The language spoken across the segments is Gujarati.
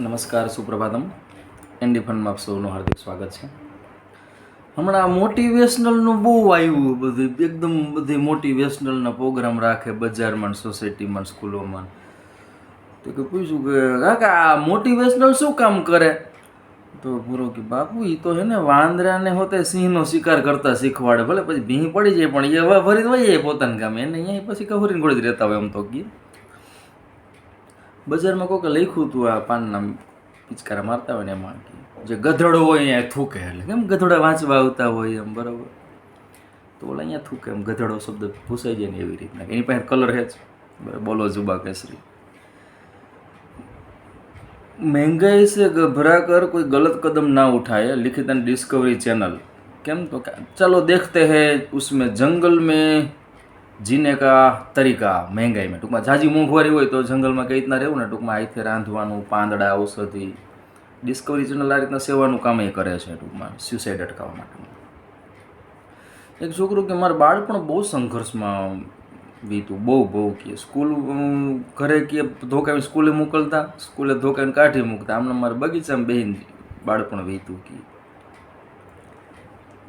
નમસ્કાર, સુપ્રભાતમ. એન્ડી ફંડમાં આપ હાર્દિક સ્વાગત છે. હમણાં મોટિવેશનલનું બહુ આવ્યું બધું. એકદમ બધી મોટિવેશનલના પ્રોગ્રામ રાખે બજારમાં, સોસાયટીમાં, સ્કૂલોમાં. તો કે પૂછ્યું કે, કાકા, આ મોટિવેશનલ શું કામ કરે? તો પૂરો કે, બાપુ એ તો હે ને વાંદરાને હોતે સિંહનો શિકાર કરતા શીખવાડે. ભલે પછી ભીં પડી જાય, પણ એ હવા ભરી વહી જાય પોતાના કામ એને અહીંયા પછી કવરીને ગોળી જ રહેતા હોય એમ તો કે. બજારમાં કોઈક લખ્યું હતું આ પાનના પિચકારા મારતા હોય ને એમાં જે ગધડો હોય અહીંયા થૂકે એટલે કેમ ગધડા વાંચવા આવતા હોય એમ, બરાબર? તો ઓલા અહીંયા થૂકે એમ, ગધડો શબ્દ ભૂસાઈ જાય ને એવી રીતના. એની પાસે કલર હે જ. બોલો જુબા કેસરી. મહેંગાઈ છે ગભરા કર કોઈ ગલત કદમ ના ઉઠાય લિખિત અને ડિસ્કવરી ચેનલ કેમ તો ચાલો દેખતે હે ઉસમે જંગલ મેં જીને કા તરીકા મહેંગાઈ મેં? ટૂંકમાં જાજી મોંઘવારી હોય તો જંગલમાં કઈ રીતના રહેવું ને? ટૂંકમાં અહીંથી રાંધવાનું, પાંદડા, ઔષધિ ડિસ્કવરી ચેનલ આ રીતના સેવાનું કામ એ કરે છે ટૂંકમાં સ્યુસાઇડ અટકાવવા માટે. એક છોકરો કે મારું બાળપણ બહુ સંઘર્ષમાં વીતું, બહુ બહુ કે સ્કૂલ ઘરે કે ધોકાવી સ્કૂલે મોકલતા, સ્કૂલે ધોકાને કાઢી મૂકતા. આમને મારા બગીચામાં બેહીને બાળપણ વીતું કે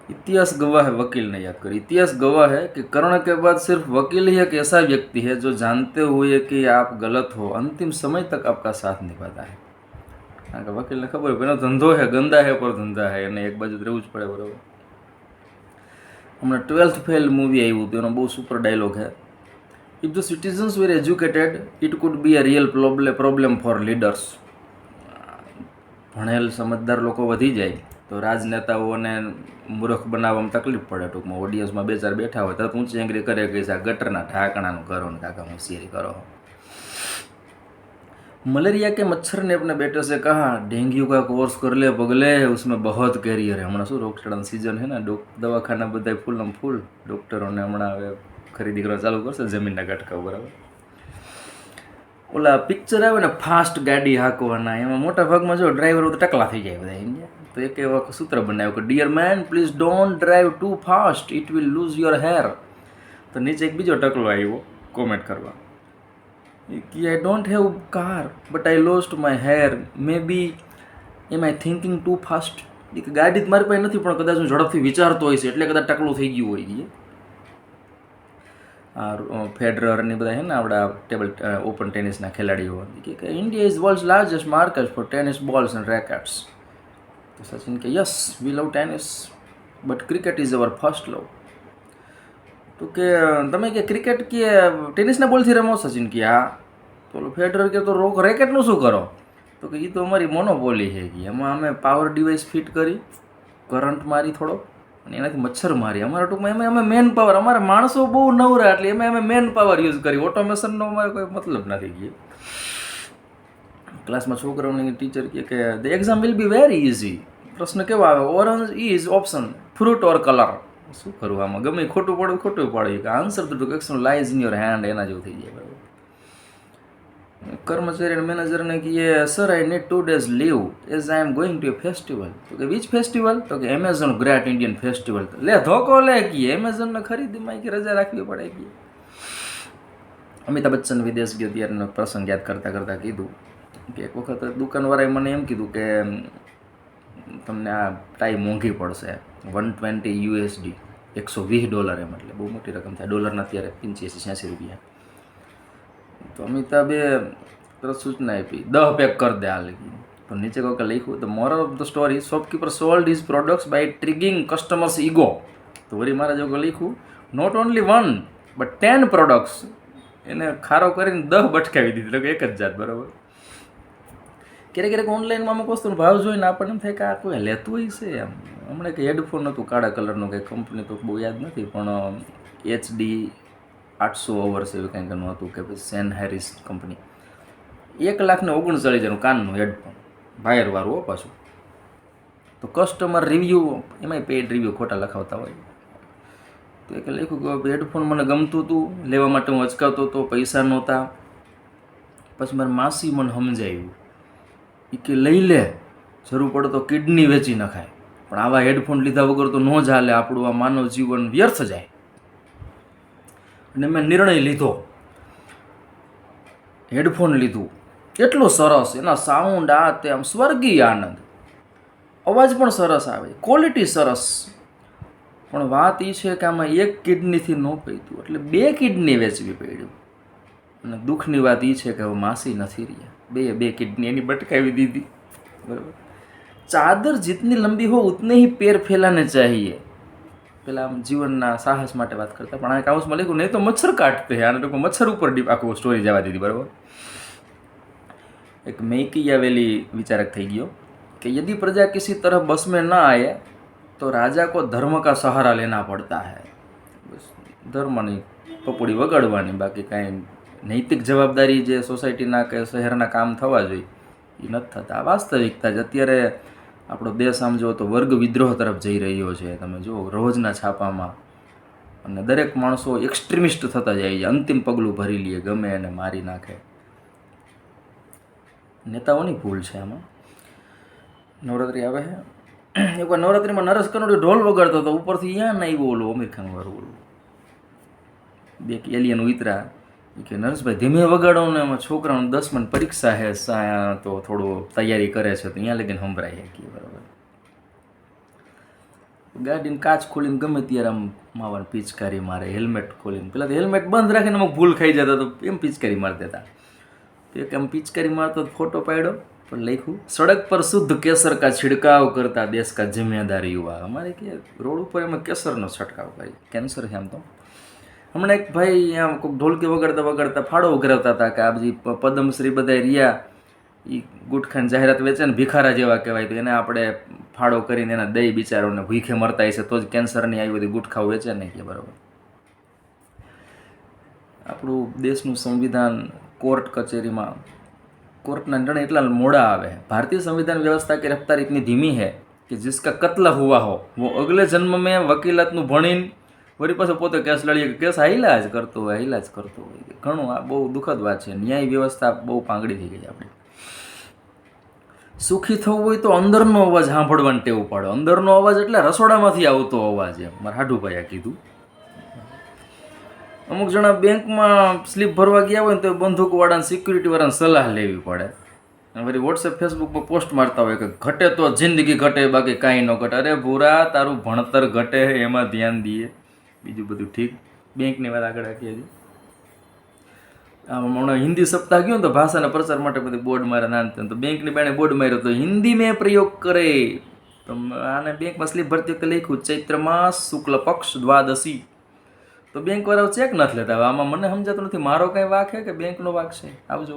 इतिहास गवाह है वकील ने याद करी इतिहास गवाह है कि कर्ण के बाद सिर्फ वकील ही एक ऐसा व्यक्ति है जो जानते हुए कि आप गलत हो अंतिम समय तक आपका साथ निभाता है કારણ કે વકીલને ખબર હોય એનો ધંધો છે ગંદા હે પર ધંધા હે અને એક બાજુ તો રહેવું જ પડે બરાબર હમણાં ટ્વેલ્થ ફેલ મૂવી આવ્યું હતું એનો બહુ સુપર ડાયલોગ છે if the citizens were educated it could be a real problem problem for leaders ભણેલ સમજદાર લોકો વધી જાય તો રાજનેતાઓને મૂર્ખ બનાવવામાં તકલીફ પડે ટૂંકમાં ઓડિયન્સમાં બે ચાર બેઠા હોય તરત ઊંચી આંગળી કરે કે આ ગટરના ઠાકણાનું કરો ને કાકા હોશિયારી કરો मलेरिया के मच्छर ने अपने बेटे से कहा डेंगू का कोर्स कर ले पगले उसमें बहुत कैरियर है હમણાં શું રોગચાળાનું સિઝન છે ને ડોક દવાખાના બધા ફૂલ ફૂલ ડૉક્ટરોને હમણાં હવે ખરીદી કરવા ચાલુ કરશે જમીનના ગટકા બરાબર ઓલા પિક્ચર આવે ને ફાસ્ટ ગાડી હાંકવાના એમાં મોટા ભાગમાં જો ડ્રાઈવર તો ટકલા થઈ જાય બધા ઇન્ડિયા તો એક એવા સૂત્ર બનાવ્યું કે dear man please don't drive too fast it will lose your hair તો નીચે એક બીજો ટકલો આવ્યો કોમેન્ટ કરવા. કે I don't have car but I lost my hair maybe am I thinking too fast એક ગાડી જ મારી પાસે નથી, પણ કદાચ હું ઝડપથી વિચારતો છે એટલે કદાચ ટકલું થઈ ગયું હોય. આ ફેડરર ને બધા હે ને આપણા ટેબલ ઓપન ટેનિસના ખેલાડીઓ. કે India is world largest market for tennis balls and rackets તો સચિન કે yes we love tennis but cricket is our first love તો કે, તમે કે ક્રિકેટ કે ટેનિસના બોલથી રમો? સચિન કે, હા. તો ફેડરર કે, તો રોક રેકેટનું શું કરો? તો કે એ તો અમારી મોનોપોલી છે કે, એમાં અમે પાવર ડિવાઇસ ફિટ કરી કરંટ મારી થોડો, અને એનાથી મચ્છર મારી. અમારા ટૂંકમાં એમાં અમે મેન પાવર અમારા માણસો બહુ નવરા એટલે એમાં અમે મેન પાવર યુઝ કરી ઓટોમેશનનો અમારે કોઈ મતલબ નથી ગયો ક્લાસમાં છોકરાઓને ટીચર કહે કે the exam will be very easy પ્રશ્ન કેવો આવે? Orange is option fruit or colour શું કરવું આમાં? ગમે ખોટું પડે ખોટું પડે. કે answer to question lies in your hand એના જેવું થઈ જાય બરાબર. કર્મચારી મેનેજરને કહીએ sir I need two days leave as I am going to a festival તો કે વિચ ફેસ્ટિવલ તો કે એમેઝોન ગ્રેટ ઇન્ડિયન ફેસ્ટિવલ લે, ધોકો લે કીએ એમેઝોનને ખરીદીમાં કે રજા રાખવી પડે કીએ અમિતાભ બચ્ચન વિદેશ ગયો ત્યારનો પ્રસંગ યાદ કરતાં કરતાં કીધું કે એક વખત દુકાનવાળાએ મને એમ કીધું કે તમને આ ટાઈ મોંઘી પડશે, વન ટ્વેન્ટી યુએસડી, એકસો વીસ ડોલર એમ એટલે, બહુ મોટી રકમ થાય, ડોલરના અત્યારે પંચ્યાસી, છ્યાસી રૂપિયા. તો અમિતાભે તરત સૂચના આપી, દહ પેક કર દે આ લગી. તો નીચે કહું કે લખ્યું, તો moral of the story shopkeeper sold his products by trigging customers ego તો વળી મારા જો લખ્યું not only one but ten products એને ખારો કરીને દહ બટકાવી દીધી, એટલે એક જ જાત, બરાબર? ક્યારેક ક્યારેક ઓનલાઈનમાં અમુક વસ્તુનો ભાવ જોઈને આપણને એમ થાય કે આ કોઈ લેતું છે એમ. હમણાં કે હેડફોન હતું કાળા કલરનું કંઈ કંપની તો બહુ યાદ નથી, પણ એચડી આઠસો અવર્સ એવું કંઈક એનું હતું કે પછી સેન હેરિસ કંપની એક લાખને ઓગણચાળીસ હજારનું કાનનું હેડફોન વાયરવાળું હો પાછું. તો કસ્ટમર રિવ્યૂ એમાંય પેડ રિવ્યૂ ખોટા લખાવતા હોય. તો એક લખ્યું કે હેડફોન મને ગમતું હતું, લેવા માટે હું અચકાવતો હતો, પૈસા નહોતા. પછી મારી માસી મને સમજાવ્યું એ કે લઈ લે, જરૂર પડે તો કિડની વેચી નખાય. પણ આવા હેડફોન લીધા વગર તો ન ચાલે, આપણું આ માનવ જીવન વ્યર્થ જાય. અને મેં નિર્ણય લીધો. હેડફોન લીધું. એટલું સરસ, એના સાઉન્ડ આ તે આમ સ્વર્ગીય આનંદ. અવાજ પણ સરસ આવે ક્વોલિટી સરસ. પણ વાત એ છે કે આમાં એક કિડનીથી ન પૈતું, એટલે બે કિડની વેચવી પડ્યું. અને દુઃખની વાત એ છે કે હવે માસી નથી રહ્યા. બે બે કિડની એની બટકાવી દીધી. બરાબર? ચાદર જીતની લંબી હો ઉતને પેર ફેલાને ચાહીએ. પેલા આમ જીવનના સાહસ માટે વાત કરતા, પણ આ કાઉસમાં લખ્યું, નહીં તો મચ્છર કાટતે આને લોકો મચ્છર ઉપર ડીપ આખું સ્ટોરી જવા દીધી, બરાબર? એક મેકી આવેલી વિચારક થઈ ગયો કે, યદિ પ્રજા કિસી તરફ બસ ન આવે તો રાજા કો ધર્મ કા સહારા લેના પડતા હૈ. બસ ધર્મની પપોડી વગાડવાની, બાકી કાંઈ નૈતિક જવાબદારી જે સોસાયટીના કે શહેરના કામ થવા જોઈએ એ નથી થતા. વાસ્તવિકતા જ. અત્યારે આપણો દેશ આમ જો તો વર્ગ વિદ્રોહ તરફ જઈ રહ્યો છે. તમે જુઓ રોજના છાપામાં. અને દરેક માણસો એક્સ્ટ્રીમિસ્ટ થતા જાય છે. અંતિમ પગલું ભરી લે, ગમે એને મારી નાખે. નેતાઓની ભૂલ છે આમાં. નવરાત્રિ આવે છે. એકવાર નવરાત્રિમાં નરસ કનોડી ઢોલ વગાડતો હતો. ઉપરથી અહીંયા ના આવ્યો ઓલું અમીર ખાન વાળું ઓલું. બે એલિયન ઉતરા કે નરેશભાઈ, ધીમે વગાડો ને એમાં છોકરાનું મન પરીક્ષા હે તો થોડું તૈયારી કરે છે, તો અહીંયા લગીને સંભળાય કે બરાબર. ગાડીને કાચ ખોલીને ગમે ત્યારે આમ માવાને પિચકારી મારે, હેલ્મેટ ખોલીને. પેલા તો હેલ્મેટ બંધ રાખીને અમુક ભૂલ ખાઈ જતા તો એમ પિચકારી મારી દેતા. એક એમ પિચકારી મારતો ફોટો પાડ્યો, પણ લખ્યું, સડક પર શુદ્ધ કેસર કા છિડકાવ કરતા દેશ કા જિમ્મેદાર યુવા. અમારે કે રોડ ઉપર એમાં કેસરનો છંટકાવ કરી, કેન્સર છે આમ તો. હમણાં એક ભાઈ અહીંયા કોઈક ઢોલકી વગાડતા વગાડતા ફાળો ઉઘરાવતા હતા કે આ બધી પદ્મશ્રી બધા રહ્યા. એ ગુટખાન જાહેરાત વેચે ને ભિખારા જેવા કહેવાય તો એને આપણે ફાળો કરીને એના દહીં બિચારોને ભૂખે મરતા છે તો જ કેન્સરની આવી બધી ગુટખાઓ વેચે નહીં કે બરાબર. આપણું દેશનું સંવિધાન કોર્ટ કચેરીમાં, કોર્ટના નિર્ણય એટલા મોડા આવે. ભારતીય સંવિધાન વ્યવસ્થા કે રફ્તાર ઇતની ધીમી હે કે જીસકા કત્લ હુઆ હો વો અગલે જન્મ મેં વકીલાતનું ભણીને વળી પાછો પોતે કેસ લડીએ કેસ હાઈલા જ કરતો હોય હાઈલા જ કરતો હોય. ઘણું આ બહુ દુઃખદ વાત છે. ન્યાય વ્યવસ્થા બહુ પાંગડી થઈ ગઈ આપણી. સુખી થવું હોય તો અંદરનો અવાજ સાંભળવાની ટેવ પડે. અંદરનો અવાજ એટલે રસોડામાંથી આવતો અવાજ એમ. મારા હાડુભાઈએ કીધું. અમુક જણા બેંકમાં સ્લીપ ભરવા ગયા હોય ને તો બંદૂકવાળાને સિક્યુરિટીવાળાને સલાહ લેવી પડે. વળી વોટ્સએપ, ફેસબુકમાં પોસ્ટ મારતા હોય કે ઘટે તો જિંદગી ઘટે, બાકી કાંઈ ન ઘટે. અરે ભૂરા, તારું ભણતર ઘટે, એમાં ધ્યાન દઈએ. બીજું બધું ઠીક. બેંકની વાત આગળ રાખીએ છીએ હમણાં હિન્દી સપ્તાહ ગયો ને તો ભાષાના પ્રચાર માટે બધું બોર્ડ મારે નાનતે તો બેંકની બેને બોર્ડ માર્યો તો હિન્દી મેં પ્રયોગ કરે. તો આને બેંકમાં સ્લીપ ભરતી વખતે લખ્યું, ચૈત્રમાં શુક્લ પક્ષ દ્વાદશી. તો બેંકવાળાઓ ચેક નથી લેતા. આમાં મને સમજાતું નથી. મારો કંઈ વાક છે કે બેંકનો વાક છે? આવજો.